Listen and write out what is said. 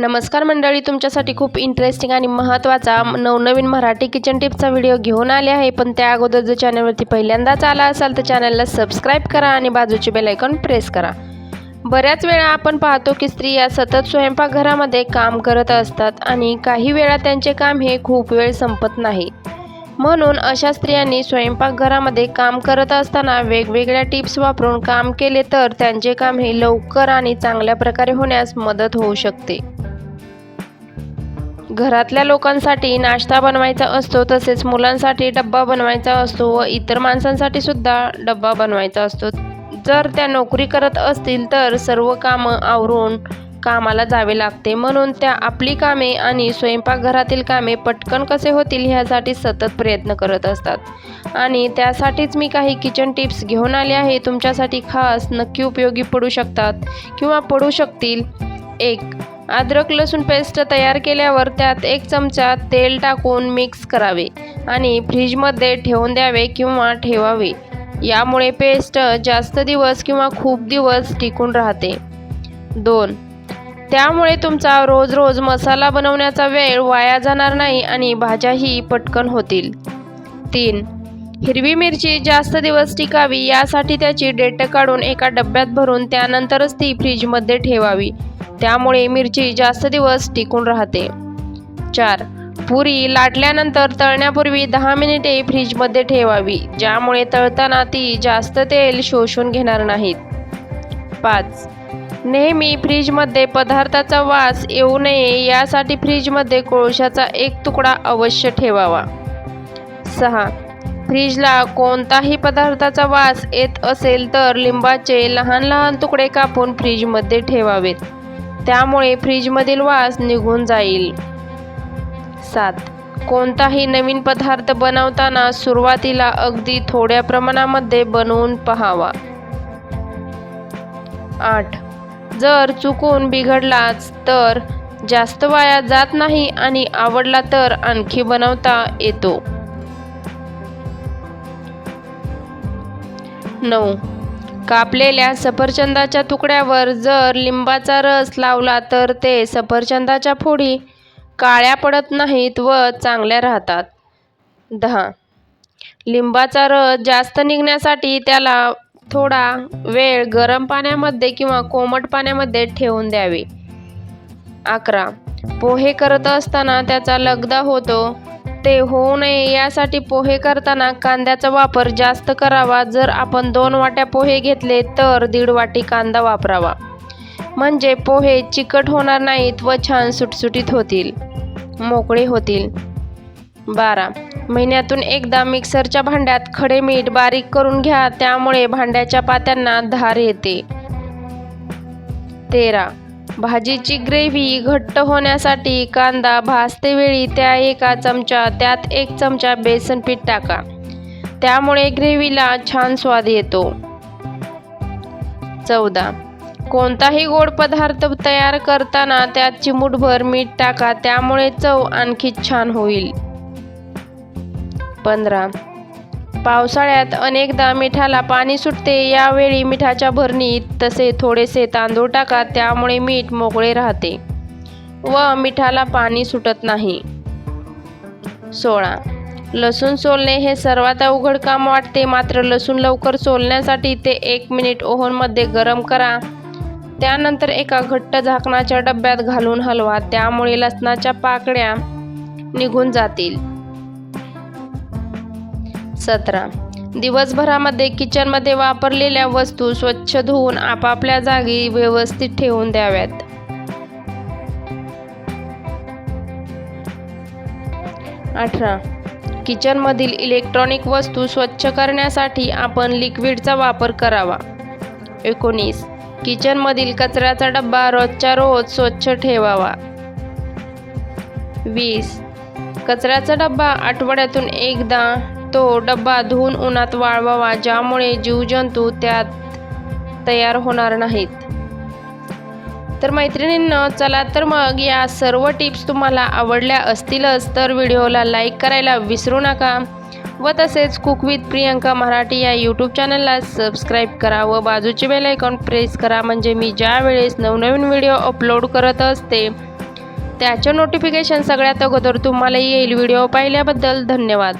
नमस्कार मंडळी तुमच्यासाठी खूप इंटरेस्टिंग आणि महत्त्वाचा नवनवीन मराठी किचन टिप्सचा व्हिडिओ घेऊन आले आहे. पण त्या अगोदर जर चॅनलवरती पहिल्यांदाच आला असाल तर चॅनलला सबस्क्राईब करा आणि बाजूची बेलायकॉन प्रेस करा. बऱ्याच वेळा आपण पाहतो की स्त्रिया सतत स्वयंपाकघरामध्ये काम करत असतात आणि काही वेळा त्यांचे काम हे खूप वेळ संपत नाही. म्हणून अशा स्त्रियांनी स्वयंपाकघरामध्ये काम करत असताना वेगवेगळ्या टिप्स वापरून काम केले तर त्यांचे काम हे लवकर आणि चांगल्या प्रकारे होण्यास मदत होऊ शकते. घरातल्या लोकांसाठी नाश्ता बनवायचा असतो तसेच मुलांसाठी डब्बा बनवायचा असतो व इतर माणसांसाठी सुद्धा डब्बा बनवायचा असतो. जर त्या नोकरी करत असतील तर सर्व कामं आवरून कामाला जावे लागते. म्हणून त्या आपली कामे आणि स्वयंपाकघरातील कामे पटकन कसे होतील ह्यासाठी सतत प्रयत्न करत असतात. आणि त्यासाठीच मी काही किचन टिप्स घेऊन आले आहे. तुमच्यासाठी खास नक्की उपयोगी पडू शकतात किंवा पडू शकतील. एक अद्रक लसूण पेस्ट तयार केल्यावर त्यात एक चमचा तेल टाकून मिक्स करावे आणि फ्रीजमध्ये ठेवून द्यावे किंवा ठेवावे. यामुळे पेस्ट जास्त दिवस किंवा खूप दिवस टिकून राहते. दोन. त्यामुळे तुमचा रोज रोज मसाला बनवण्याचा वेळ वाया जाणार नाही आणि भाज्याही पटकन होतील. तीन. हिरवी मिरची जास्त दिवस टिकावी यासाठी त्याची डेट काढून एका डब्यात भरून त्यानंतरच ती फ्रीजमध्ये ठेवावी. त्यामुळे मिरची जास्त दिवस टिकून राहते. चार. पुरी लाटल्यानंतर तळण्यापूर्वी दहा मिनिटे फ्रीजमध्ये ठेवावी ज्यामुळे तळताना ती जास्त तेल शोषून घेणार नाहीत. पाच. नेहमी फ्रीजमध्ये पदार्थाचा वास येऊ नये यासाठी फ्रीजमध्ये कोळशाचा एक तुकडा अवश्य ठेवावा. सहा. फ्रीजला कोणताही पदार्थाचा वास येत असेल तर लिंबाचे लहान लहान तुकडे कापून फ्रीजमध्ये ठेवावेत. त्यामुळे फ्रीजमधील वास निघून जाईल. सात. कोणताही नवीन पदार्थ बनवताना सुरुवातीला अगदी थोड्या प्रमाणामध्ये बनवून पहावा. आठ. जर चुकून बिघडलाच तर जास्त वाया जात नाही आणि आवडला तर आणखी बनवता येतो. नऊ. कापलेल्या सफरचंदाच्या तुकड्यावर जर लिंबाचा रस लावला तर ते सफरचंदाच्या फोडी काळ्या पडत नाहीत व चांगल्या राहतात. दहा. लिंबाचा रस जास्त निघण्यासाठी त्याला थोडा वेळ गरम पाण्यामध्ये किंवा कोमट पाण्यामध्ये ठेवून द्यावे. अकरा. पोहे करत असताना त्याचा लगदा होतो ते होऊ नये यासाठी पोहे करताना कांद्याचा वापर जास्त करावा. जर आपण दोन वाट्या पोहे घेतले तर दीड वाटी कांदा वापरावा. म्हणजे पोहे चिकट होणार नाहीत व छान सुटसुटीत होतील. मोकळे होतील. बारा. महिन्यातून एकदा मिक्सरच्या भांड्यात खडे मीठ बारीक करून घ्या. त्यामुळे भांड्याच्या पात्यांना धार येते. तेरा. भाजीची ग्रेव्ही घट्ट होण्यासाठी कांदा भाजते वेळी त्या एका चमचा त्यात एक चमचा बेसन पीठ टाका. त्यामुळे ग्रेव्हीला छान स्वाद येतो. चौदा. कोणताही गोड पदार्थ तयार करताना त्यात चिमूटभर मीठ टाका त्यामुळे चव आणखी छान होईल. पंधरा. पावसाळ्यात अनेकदा मिठाला पाणी सुटते. यावेळी मिठाच्या भरणीत तसे थोडेसे तांदूळ टाका त्यामुळे मीठ मोकळे राहते व मिठाला पाणी सुटत नाही. सोळा. लसूण सोलणे हे सर्वात अवघड काम वाटते. मात्र लसूण लवकर सोलण्यासाठी ते एक मिनिट ओव्हनमध्ये गरम करा. त्यानंतर एका घट्ट झाकणाच्या डब्यात घालून हलवा. त्यामुळे लसणाच्या पाकळ्या निघून जातील. सतरा. दिवसभरामध्ये किचनमध्ये वापरलेल्या वस्तू स्वच्छ धुवून आपापल्या जागी व्यवस्थित ठेवून द्याव्यात. अठरा. किचनमधील इलेक्ट्रॉनिक वस्तू स्वच्छ करण्यासाठी आपण लिक्विडचा वापर करावा. एकोणीस. किचनमधील कचऱ्याचा डब्बा रोजच्या रोज स्वच्छ ठेवावा. वीस. कचऱ्याचा डब्बा आठवड्यातून एकदा तो डब्बा धुवून उन्हात वाळवावा ज्यामुळे जीवजंतू त्यात तयार होणार नाहीत. तर मैत्रिणींनं चला तर मग या सर्व टिप्स तुम्हाला आवडल्या असतीलच तर व्हिडिओला लाईक करायला विसरू नका. व तसेच कुक विथ प्रियंका मराठी या यूट्यूब चॅनलला सबस्क्राईब करा व बाजूचे बेल आयकॉन प्रेस करा म्हणजे मी ज्या वेळेस नवनवीन व्हिडिओ अपलोड करत असते त्याचे नोटिफिकेशन सगळ्यात अगोदर तुम्हाला येईल. व्हिडिओ पाहिल्याबद्दल धन्यवाद.